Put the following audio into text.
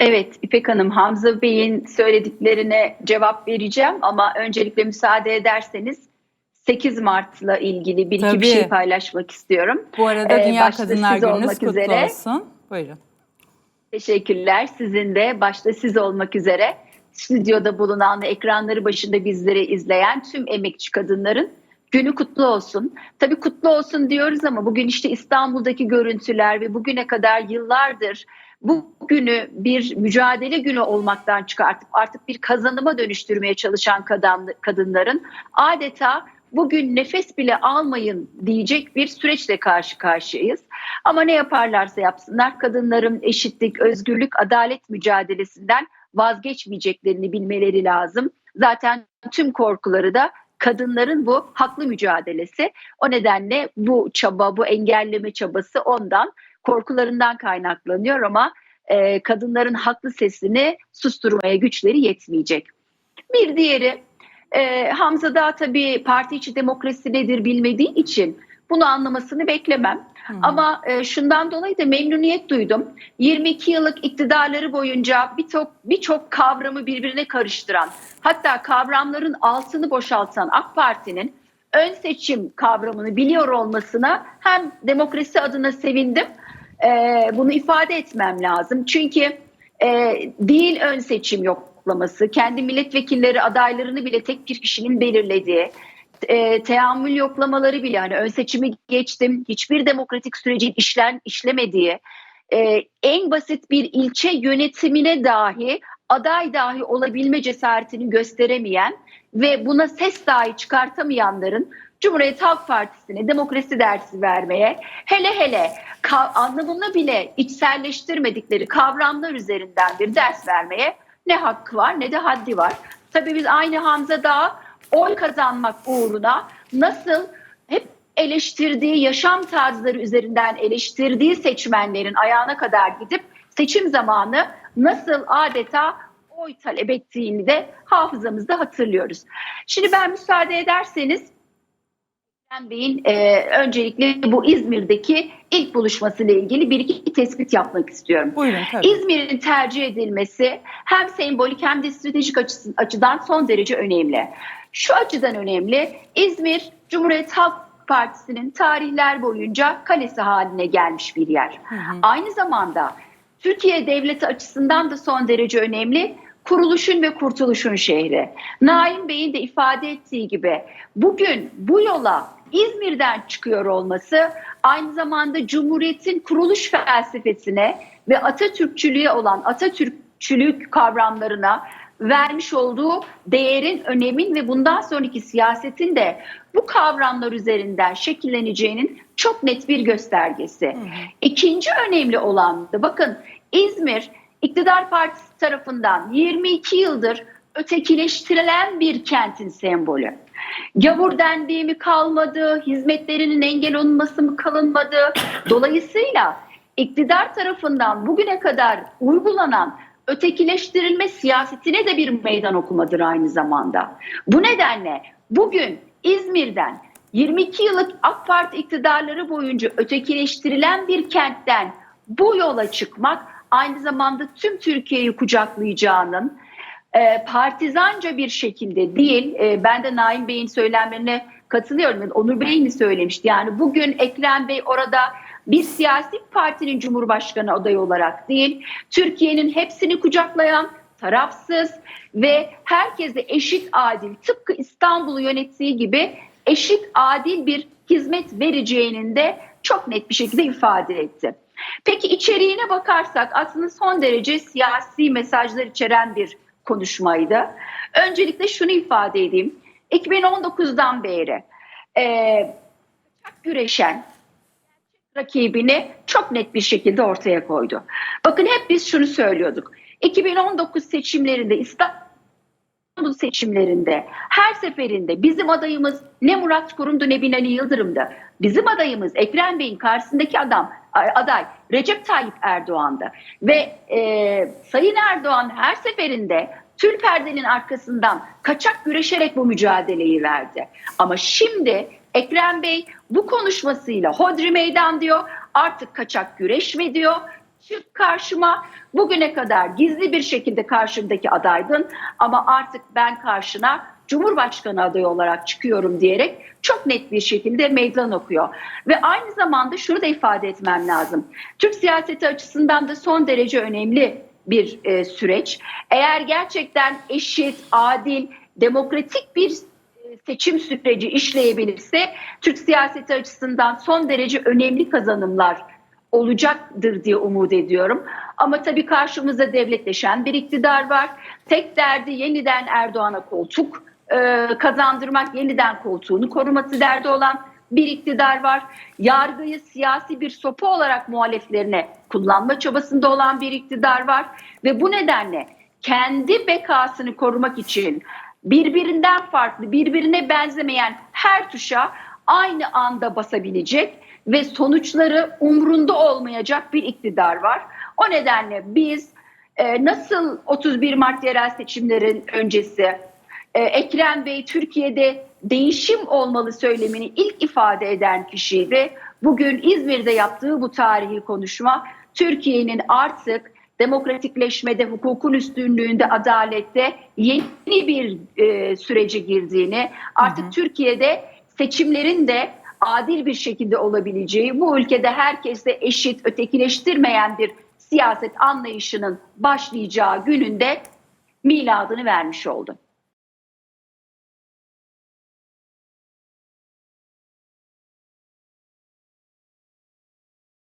Evet İpek Hanım, Hamza Bey'in söylediklerine cevap vereceğim ama öncelikle müsaade ederseniz 8 Mart'la ilgili bir iki Tabii. bir şey paylaşmak istiyorum. Bu arada Ee, Dünya başta Kadınlar siz Gününüz olmak kutlu üzere. olsun. Buyurun. Teşekkürler. Sizin de başta siz olmak üzere stüdyoda bulunan ve ekranları başında bizleri izleyen tüm emekçi kadınların günü kutlu olsun. Tabii kutlu olsun diyoruz ama bugün işte İstanbul'daki görüntüler ve bugüne kadar yıllardır bu günü bir mücadele günü olmaktan çıkartıp artık bir kazanıma dönüştürmeye çalışan kadın, kadınların adeta bugün nefes bile almayın diyecek bir süreçle karşı karşıyayız. Ama ne yaparlarsa yapsınlar kadınların eşitlik, özgürlük, adalet mücadelesinden vazgeçmeyeceklerini bilmeleri lazım. Zaten tüm korkuları da kadınların bu haklı mücadelesi. O nedenle bu çaba, bu engelleme çabası ondan korkularından kaynaklanıyor ama e, kadınların haklı sesini susturmaya güçleri yetmeyecek. Bir diğeri e, Hamza da tabii parti içi demokrasi nedir bilmediği için bunu anlamasını beklemem. Hı. Ama e, şundan dolayı da memnuniyet duydum. 22 yıllık iktidarları boyunca birçok birçok kavramı birbirine karıştıran, hatta kavramların altını boşaltan AK Parti'nin ön seçim kavramını biliyor olmasına hem demokrasi adına sevindim. E, bunu ifade etmem lazım. Çünkü e, değil ön seçim yoklaması, kendi milletvekilleri adaylarını bile tek bir kişinin belirlediği, e, teamül yoklamaları bile hani ön seçimi geçtim hiçbir demokratik sürecin işlen işlemediği e, en basit bir ilçe yönetimine dahi aday dahi olabilme cesaretini gösteremeyen ve buna ses dahi çıkartamayanların Cumhuriyet Halk Partisi'ne demokrasi dersi vermeye hele hele anlamını bile içselleştirmedikleri kavramlar üzerinden bir ders vermeye ne hakkı var ne de haddi var. Tabii biz aynı Hamza Dağ oy kazanmak uğruna nasıl hep eleştirdiği yaşam tarzları üzerinden eleştirdiği seçmenlerin ayağına kadar gidip seçim zamanı nasıl adeta oy talep ettiğini de hafızamızda hatırlıyoruz. Şimdi ben müsaade ederseniz Ekrem Bey'in e, öncelikle bu İzmir'deki ilk buluşmasıyla ilgili bir iki tespit yapmak istiyorum. Buyurun tabii. İzmir'in tercih edilmesi hem sembolik hem de stratejik açısı- açıdan son derece önemli. Şu açıdan önemli, İzmir Cumhuriyet Halk Partisi'nin tarihler boyunca kalesi haline gelmiş bir yer. Hı hı. Aynı zamanda Türkiye devleti açısından da son derece önemli. Kuruluşun ve kurtuluşun şehri. Naim Bey'in de ifade ettiği gibi bugün bu yola İzmir'den çıkıyor olması aynı zamanda Cumhuriyet'in kuruluş felsefesine ve Atatürkçülüğe olan Atatürkçülük kavramlarına vermiş olduğu değerin, önemin ve bundan sonraki siyasetin de bu kavramlar üzerinden şekilleneceğinin çok net bir göstergesi. İkinci önemli olan da bakın İzmir iktidar partisi tarafından 22 yıldır ötekileştirilen bir kentin sembolü. Gavur dendiği mi kalmadı, hizmetlerinin engel olunması mı kalınmadı. Dolayısıyla iktidar tarafından bugüne kadar uygulanan ötekileştirilme siyasetine de bir meydan okumadır aynı zamanda. Bu nedenle bugün İzmir'den 22 yıllık AK Parti iktidarları boyunca ötekileştirilen bir kentten bu yola çıkmak aynı zamanda tüm Türkiye'yi kucaklayacağının e, partizanca bir şekilde değil, e, ben de Naim Bey'in söylemlerine katılıyorum. Yani Onur Bey mi söylemişti? Yani bugün Ekrem Bey orada bir siyasi partinin cumhurbaşkanı adayı olarak değil, Türkiye'nin hepsini kucaklayan, tarafsız ve herkese eşit adil, tıpkı İstanbul'u yönettiği gibi eşit adil bir hizmet vereceğinin de çok net bir şekilde ifade etti. Peki içeriğine bakarsak aslında son derece siyasi mesajlar içeren bir konuşmaydı. Öncelikle şunu ifade edeyim. 2019'dan beri e, güreşen rakibini çok net bir şekilde ortaya koydu. Bakın hep biz şunu söylüyorduk. 2019 seçimlerinde İstanbul seçimlerinde her seferinde bizim adayımız ne Murat Kurum'du ne Binali Yıldırım'dı. Bizim adayımız Ekrem Bey'in karşısındaki adam aday Recep Tayyip Erdoğan'dı. Ve e, Sayın Erdoğan her seferinde tül perdenin arkasından kaçak güreşerek bu mücadeleyi verdi. Ama şimdi Ekrem Bey bu konuşmasıyla hodri meydan diyor artık kaçak güreşme diyor Çık karşıma bugüne kadar gizli bir şekilde karşımdaki adaydın ama artık ben karşına Cumhurbaşkanı adayı olarak çıkıyorum diyerek çok net bir şekilde meydan okuyor. Ve aynı zamanda şunu da ifade etmem lazım. Türk siyaseti açısından da son derece önemli bir e, süreç. Eğer gerçekten eşit, adil, demokratik bir e, seçim süreci işleyebilirse Türk siyaseti açısından son derece önemli kazanımlar olacaktır diye umut ediyorum. Ama tabii karşımızda devletleşen bir iktidar var. Tek derdi yeniden Erdoğan'a koltuk e, kazandırmak, yeniden koltuğunu koruması derdi olan bir iktidar var. Yargıyı siyasi bir sopa olarak muhaleflerine kullanma çabasında olan bir iktidar var. Ve bu nedenle kendi bekasını korumak için birbirinden farklı, birbirine benzemeyen her tuşa aynı anda basabilecek ve sonuçları umrunda olmayacak bir iktidar var. O nedenle biz e, nasıl 31 Mart yerel seçimlerin öncesi e, Ekrem Bey Türkiye'de değişim olmalı söylemini ilk ifade eden kişiydi. Bugün İzmir'de yaptığı bu tarihi konuşma Türkiye'nin artık demokratikleşmede, hukukun üstünlüğünde, adalette yeni bir e, sürece girdiğini, artık Hı hı. Türkiye'de seçimlerin de adil bir şekilde olabileceği, bu ülkede herkese eşit, ötekileştirmeyen bir siyaset anlayışının başlayacağı gününde miladını vermiş oldu.